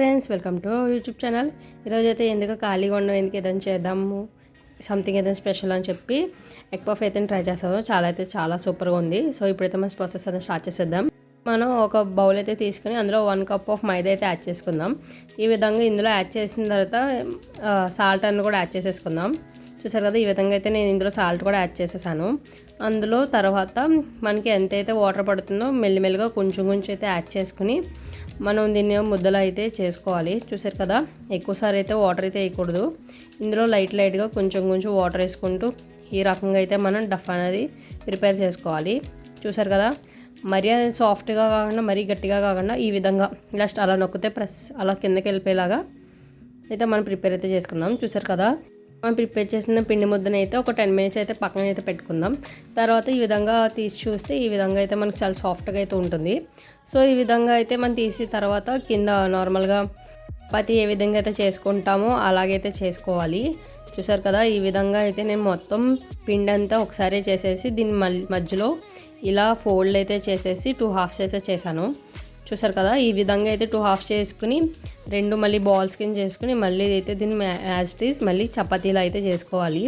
Friends welcome to YouTube channel. ఈరోజైతే అయితే ఎందుకు ఖాళీగా ఉండడం ఎందుకు ఏదైనా చేద్దాము? సంథింగ్ ఏదైనా స్పెషల్ అని చెప్పి ఎగ్ పఫ్ అయితే ట్రై చేస్తాము చాలా అయితే చాలా సూపర్గా ఉంది. సో ఇప్పుడైతే మనం ప్రాసెస్ అనేది స్టార్ట్ చేసేద్దాం. మనం ఒక బౌల్ అయితే తీసుకుని అందులో వన్ కప్ ఆఫ్ మైదా అయితే యాడ్ చేసుకుందాం. ఈ విధంగా ఇందులో యాడ్ చేసిన తర్వాత సాల్ట్ అన్ని కూడా యాడ్ చేసేసుకుందాం. చూసారు కదా ఈ విధంగా అయితే నేను ఇందులో సాల్ట్ కూడా యాడ్ చేసేసాను. అందులో తర్వాత మనకి ఎంతైతే వాటర్ పడుతుందో మెల్లిమెల్లిగా కొంచెం కొంచెం అయితే యాడ్ చేసుకుని మనం దీన్ని ముద్దలు అయితే చేసుకోవాలి. చూసారు కదా? ఎక్కువసారి అయితే వాటర్ అయితే వేయకూడదు. ఇందులో లైట్ లైట్గా కొంచెం కొంచెం వాటర్ వేసుకుంటూ ఈ రకంగా అయితే మనం డఫ్ అనేది ప్రిపేర్ చేసుకోవాలి. చూసారు కదా? మరీ సాఫ్ట్గా కాకుండా మరీ గట్టిగా కాకుండా ఈ విధంగా జస్ట్ అలా నొక్కితే ప్రెస్ అలా కిందకి వెళ్ళిపోయేలాగా అయితే మనం ప్రిపేర్ అయితే చేసుకుందాం. చూసారు కదా? మనం ప్రిపేర్ చేసిన పిండి ముద్దను అయితే ఒక టెన్ మినిట్స్ అయితే పక్కన అయితే పెట్టుకుందాం. తర్వాత ఈ విధంగా తీసి చూస్తే ఈ విధంగా అయితే మనకు చాలా సాఫ్ట్గా అయితే ఉంటుంది. సో ఈ విధంగా అయితే మనం తీసిన తర్వాత కింద నార్మల్గా పతి ఏ విధంగా అయితే చేసుకుంటామో అలాగైతే చేసుకోవాలి. చూసారు కదా ఈ విధంగా అయితే నేను మొత్తం పిండి అంతా ఒకసారి చేసేసి దీని మధ్యలో ఇలా ఫోల్డ్ అయితే చేసేసి టూ హాఫ్స్ అయితే చేశాను. చూసారు కదా? ఈ విధంగా అయితే టూ హాఫ్ చేసుకుని రెండు మళ్ళీ బాల్స్ కింద చేసుకుని మళ్ళీ అయితే దీన్ని యాజ్ టీస్ మళ్ళీ చపాతీలు అయితే చేసుకోవాలి.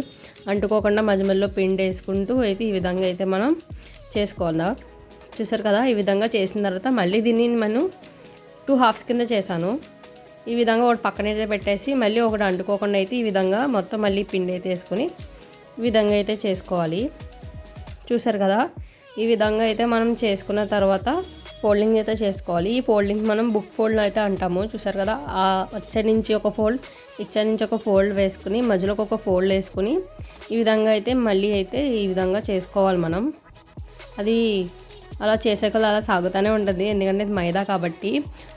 అంటుకోకుండా మధ్య మధ్యలో పిండి వేసుకుంటూ అయితే ఈ విధంగా అయితే మనం చేసుకోవాలా. చూసారు కదా? ఈ విధంగా చేసిన తర్వాత మళ్ళీ దీన్ని మనం టూ హాఫ్స్ కింద చేశాను. ఈ విధంగా ఒకటి పక్కన అయితే పెట్టేసి మళ్ళీ ఒకటి అంటుకోకుండా అయితే ఈ విధంగా మొత్తం మళ్ళీ పిండి అయితే వేసుకొని ఈ విధంగా అయితే చేసుకోవాలి. చూసారు కదా? ఈ విధంగా అయితే మనం చేసుకున్న తర్వాత ఫోల్డింగ్ అయితే చేసుకోవాలి. ఈ ఫోల్డింగ్ మనం బుక్ ఫోల్డ్ అయితే అంటాము. చూసారు కదా ఆ వచ్చే నుంచి ఒక ఫోల్డ్ ఇచ్చే నుంచి ఒక ఫోల్డ్ వేసుకుని మధ్యలో ఒక ఫోల్డ్ వేసుకుని ఈ విధంగా అయితే మళ్ళీ అయితే ఈ విధంగా చేసుకోవాలి మనం. అది అలా చేసే చేసాక అలా సాగుతూనే ఉంటుంది. ఎందుకంటే ఇది మైదా కాబట్టి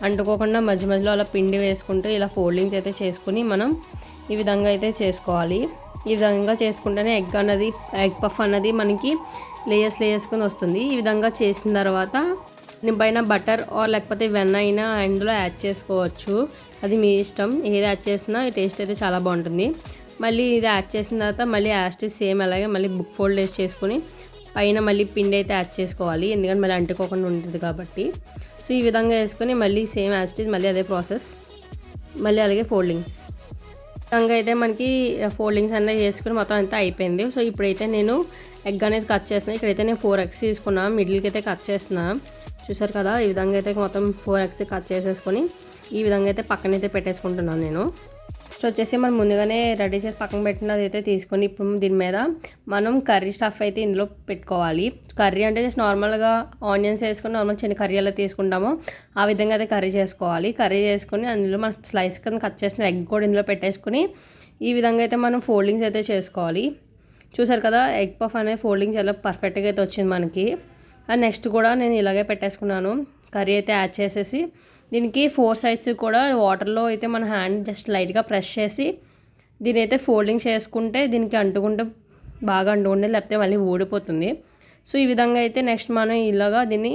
అంటుకోకుండా మధ్య మధ్యలో అలా పిండి వేసుకుంటూ ఇలా ఫోల్డింగ్స్ అయితే చేసుకుని మనం ఈ విధంగా అయితే చేసుకోవాలి. ఈ విధంగా చేసుకుంటేనే ఎగ్ అన్నది ఎగ్ పఫ్ అన్నది మనకి లేయర్స్ లేయర్స్ కింద వస్తుంది. ఈ విధంగా చేసిన తర్వాత పైన బటర్ ఆర్ లేకపోతే వెన్న అయినా అందులో యాడ్ చేసుకోవచ్చు. అది మీ ఇష్టం. ఏది యాడ్ చేసినా టేస్ట్ అయితే చాలా బాగుంటుంది. మళ్ళీ ఇది యాడ్ చేసిన తర్వాత మళ్ళీ యాస్టిస్ సేమ్ అలాగే మళ్ళీ బుక్ ఫోల్డ్ వేసి చేసుకుని పైన మళ్ళీ పిండి అయితే యాడ్ చేసుకోవాలి. ఎందుకంటే మళ్ళీ అంటుకోకుండా ఉంటుంది కాబట్టి. సో ఈ విధంగా వేసుకొని మళ్ళీ సేమ్ యాస్టిస్ మళ్ళీ అదే ప్రాసెస్. మళ్ళీ అలాగే ఫోల్డింగ్స్. విధంగా అయితే మనకి ఫోల్డింగ్స్ అనేది చేసుకుని మొత్తం అంతా అయిపోయింది. సో ఇప్పుడైతే నేను ఎగ్ అనేది కట్ చేస్తున్నాను ఇక్కడైతే నేను ఫోర్ ఎగ్స్ తీసుకున్నాను మిడిల్కి అయితే కట్ చేస్తున్నాను చూసారు కదా? ఈ విధంగా అయితే మొత్తం ఫోర్ ఎగ్స్ కట్ చేసేసుకొని ఈ విధంగా అయితే పక్కనైతే పెట్టేసుకుంటున్నాను నేను. సో వచ్చేసి మనం ముందుగానే రెడీ చేసి పక్కన పెట్టినది అయితే తీసుకొని ఇప్పుడు దీని మీద మనం కర్రీ స్టఫ్ అయితే ఇందులో పెట్టుకోవాలి. కర్రీ అంటే జస్ట్ నార్మల్గా ఆనియన్స్ వేసుకొని నార్మల్ చిన్న కర్రీ ఎలా తీసుకుంటామో. ఆ విధంగా అయితే కర్రీ చేసుకోవాలి. కర్రీ చేసుకొని అందులో మనం స్లైస్ కింద కట్ చేసిన ఎగ్ కూడా ఇందులో పెట్టేసుకుని ఈ విధంగా అయితే మనం ఫోల్డింగ్స్ అయితే చేసుకోవాలి. చూసారు కదా? ఎగ్ పఫ్ అనేది ఫోల్డింగ్స్ ఎలా పర్ఫెక్ట్గా అయితే వచ్చింది మనకి. నెక్స్ట్ కూడా నేను ఇలాగే పెట్టేసుకున్నాను. కర్రీ అయితే యాడ్ చేసేసి దీనికి ఫోర్ సైడ్స్ కూడా వాటర్లో అయితే మన హ్యాండ్ జస్ట్ లైట్గా ప్రెస్ చేసి దీని అయితే ఫోల్డింగ్ చేసుకుంటే దీనికి అంటుకుంటే బాగా అంటుకుంటే లేకపోతే మళ్ళీ ఊడిపోతుంది. సో ఈ విధంగా అయితే నెక్స్ట్ మనం ఇలాగా దీన్ని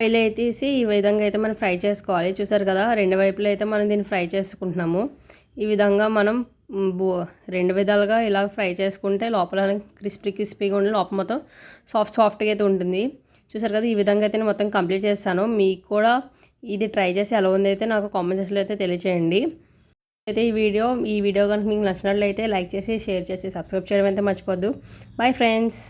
ఆయిల్ తీసి ఈ విధంగా అయితే మనం ఫ్రై చేసుకోవాలి. చూసారు కదా రెండు వైపులో అయితే మనం దీన్ని ఫ్రై చేసుకుంటున్నాము. ఈ విధంగా మనం రెండు విధాలుగా ఇలా ఫ్రై చేసుకుంటే లోపల క్రిస్పీ క్రిస్పీగా ఉండి లోపల మొత్తం సాఫ్ట్ సాఫ్ట్గా అయితే ఉంటుంది. చూసారు కదా ఈ విధంగా అయితే నేను మొత్తం కంప్లీట్ చేస్తాను. మీకు కూడా ఇది ట్రై చేసి ఎలా ఉంది అయితే నాకు కామెంట్ సెక్షన్లో అయితే తెలియచేయండి. అయితే ఈ వీడియో ఈ వీడియో కనుక మీకు నచ్చినట్లయితే లైక్ చేసి షేర్ చేసి సబ్స్క్రైబ్ చేయడం అయితే మర్చిపోద్దు. Bye friends!